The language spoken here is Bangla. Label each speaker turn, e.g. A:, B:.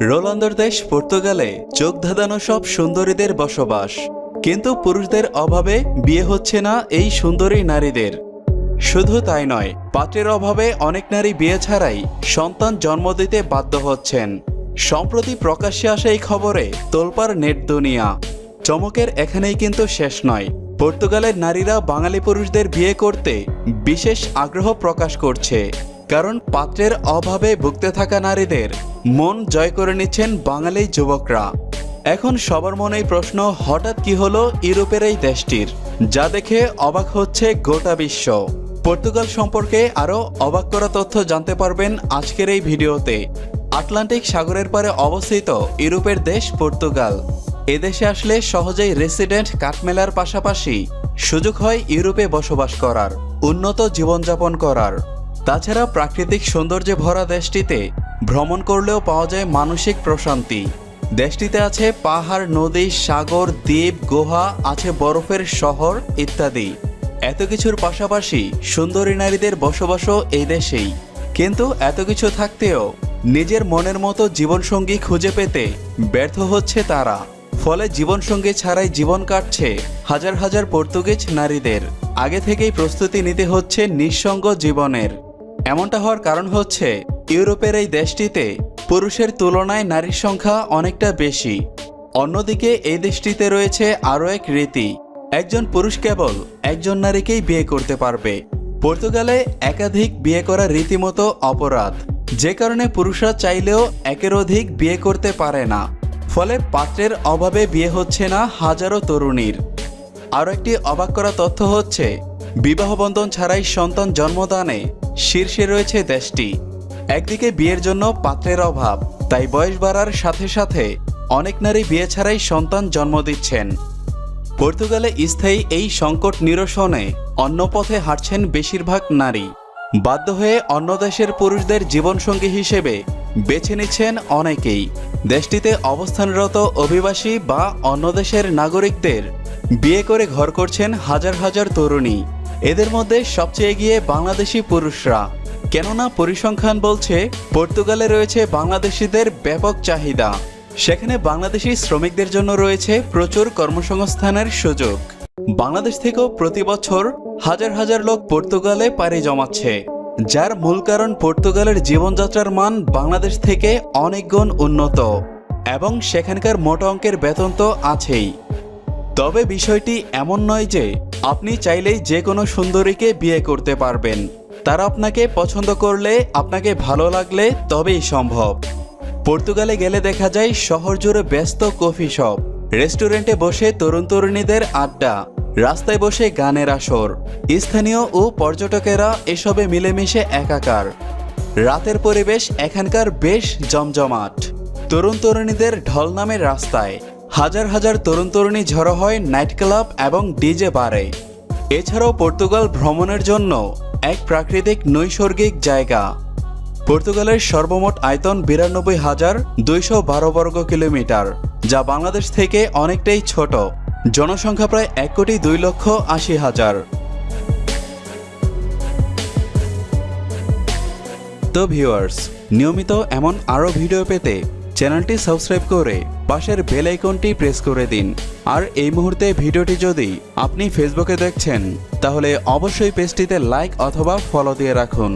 A: রোলান্দর দেশ পর্তুগালে চোখ ধাঁধানো সব সুন্দরীদের বসবাস। কিন্তু পুরুষদের অভাবে বিয়ে হচ্ছে না এই সুন্দরী নারীদের। শুধু তাই নয়, পাত্রের অভাবে অনেক নারী বিয়ে ছাড়াই সন্তান জন্ম দিতে বাধ্য হচ্ছেন। সম্প্রতি প্রকাশ্যে আসা এই খবরে তোলপার নেট দুনিয়া। চমকের এখানেই কিন্তু শেষ নয়। পর্তুগালের নারীরা বাঙালি পুরুষদের বিয়ে করতে বিশেষ আগ্রহ প্রকাশ করছে। কারণ পাত্রের অভাবে ভুগতে থাকা নারীদের মন জয় করে নিচ্ছেন বাঙালি যুবকরা। এখন সবার মনেই প্রশ্ন, হঠাৎ কি হলো ইউরোপের এই দেশটির? যা দেখে অবাক হচ্ছে গোটা বিশ্ব। পর্তুগাল সম্পর্কে আরও অবাক করা তথ্য জানতে পারবেন আজকের এই ভিডিওতে। আটলান্টিক সাগরের পারে অবস্থিত ইউরোপের দেশ পর্তুগাল। এদেশে আসলে সহজেই রেসিডেন্ট কাঠমেলার পাশাপাশি সুযোগ হয় ইউরোপে বসবাস করার, উন্নত জীবনযাপন করার। তাছাড়া প্রাকৃতিক সৌন্দর্যে ভরা দেশটিতে ভ্রমণ করলেও পাওয়া যায় মানসিক প্রশান্তি। দেশটিতে আছে পাহাড়, নদী, সাগর, দ্বীপ, গুহা, আছে বরফের শহর ইত্যাদি। এত কিছুর পাশাপাশি সুন্দরী নারীদের বসবাসও এই দেশেই। কিন্তু এত কিছু থাকতেও নিজের মনের মতো জীবনসঙ্গী খুঁজে পেতে ব্যর্থ হচ্ছে তারা। ফলে জীবনসঙ্গী ছাড়াই জীবন কাটছে হাজার হাজার পর্তুগিজ নারীদের। আগে থেকেই প্রস্তুতি নিতে হচ্ছে নিঃসঙ্গ জীবনের। এমনটা হওয়ার কারণ হচ্ছে ইউরোপের এই দেশটিতে পুরুষের তুলনায় নারীর সংখ্যা অনেকটা বেশি। অন্যদিকে এই দেশটিতে রয়েছে আরও এক রীতি, একজন পুরুষ কেবল একজন নারীকেই বিয়ে করতে পারবে। পর্তুগালে একাধিক বিয়ে করা রীতিমতো অপরাধ, যে কারণে পুরুষরা চাইলেও একের অধিক বিয়ে করতে পারে না। ফলে পাত্রের অভাবে বিয়ে হচ্ছে না হাজারো তরুণীর। আরও একটি অবাক করা তথ্য হচ্ছে বিবাহবন্ধন ছাড়াই সন্তান জন্মদানে শীর্ষে রয়েছে দেশটি। একদিকে বিয়ের জন্য পাত্রের অভাব, তাই বয়স বাড়ার সাথে সাথে অনেক নারী বিয়ে ছাড়াই সন্তান জন্ম দিচ্ছেন। পর্তুগালে স্থায়ী এই সংকট নিরসনে অন্য পথে হাঁটছেন বেশিরভাগ নারী। বাধ্য হয়ে অন্য দেশের পুরুষদের জীবনসঙ্গী হিসেবে বেছে নিচ্ছেন অনেকেই। দেশটিতে অবস্থানরত অভিবাসী বা অন্য দেশের নাগরিকদের বিয়ে করে ঘর করছেন হাজার হাজার তরুণী। এদের মধ্যে সবচেয়ে এগিয়ে বাংলাদেশি পুরুষরা। কেননা পরিসংখ্যান বলছে, পর্তুগালে রয়েছে বাংলাদেশিদের ব্যাপক চাহিদা। সেখানে বাংলাদেশি শ্রমিকদের জন্য রয়েছে প্রচুর কর্মসংস্থানের সুযোগ। বাংলাদেশ থেকেও প্রতি বছর হাজার হাজার লোক পর্তুগালে পাড়ি জমাচ্ছে, যার মূল কারণ পর্তুগালের জীবনযাত্রার মান বাংলাদেশ থেকে অনেক গুণ উন্নত, এবং সেখানকার মোট অঙ্কের বেতন তো আছেই। তবে বিষয়টি এমন নয় যে আপনি চাইলেই যে কোনো সুন্দরীকে বিয়ে করতে পারবেন। তারা আপনাকে পছন্দ করলে, আপনাকে ভালো লাগলে তবেই সম্ভব। পর্তুগালে গেলে দেখা যায় শহর জুড়ে ব্যস্ত কফি শপ। রেস্টুরেন্টে বসে তরুণ তরুণীদের আড্ডা। রাস্তায় বসে গানের আসর। স্থানীয় ও পর্যটকেরা এসবে মিলেমিশে একাকার। রাতের পরিবেশ এখানকার বেশ জমজমাট। তরুণ তরুণীদের ঢল নামের রাস্তায়। হাজার হাজার তরুণ তরুণী ঝড়ো হয় নাইট ক্লাব এবং ডিজে বারে। এছাড়াও পর্তুগাল ভ্রমণের জন্য এক প্রাকৃতিক নৈসর্গিক জায়গা। পর্তুগালের সর্বমোট আয়তন বিরানব্বই হাজার দুইশো বারো বর্গ কিলোমিটার, যা বাংলাদেশ থেকে অনেকটাই ছোট। জনসংখ্যা প্রায় এক কোটি দুই লক্ষ আশি হাজার। তো ভিউয়ার্স, নিয়মিত এমন আরও ভিডিও পেতে চ্যানেলটি সাবস্ক্রাইব করে পাশের বেল আইকনটি প্রেস করে দিন। আর এই মুহূর্তে ভিডিওটি যদি আপনি ফেসবুকে দেখছেন, তাহলে অবশ্যই পেজটিতে লাইক অথবা ফলো দিয়ে রাখুন।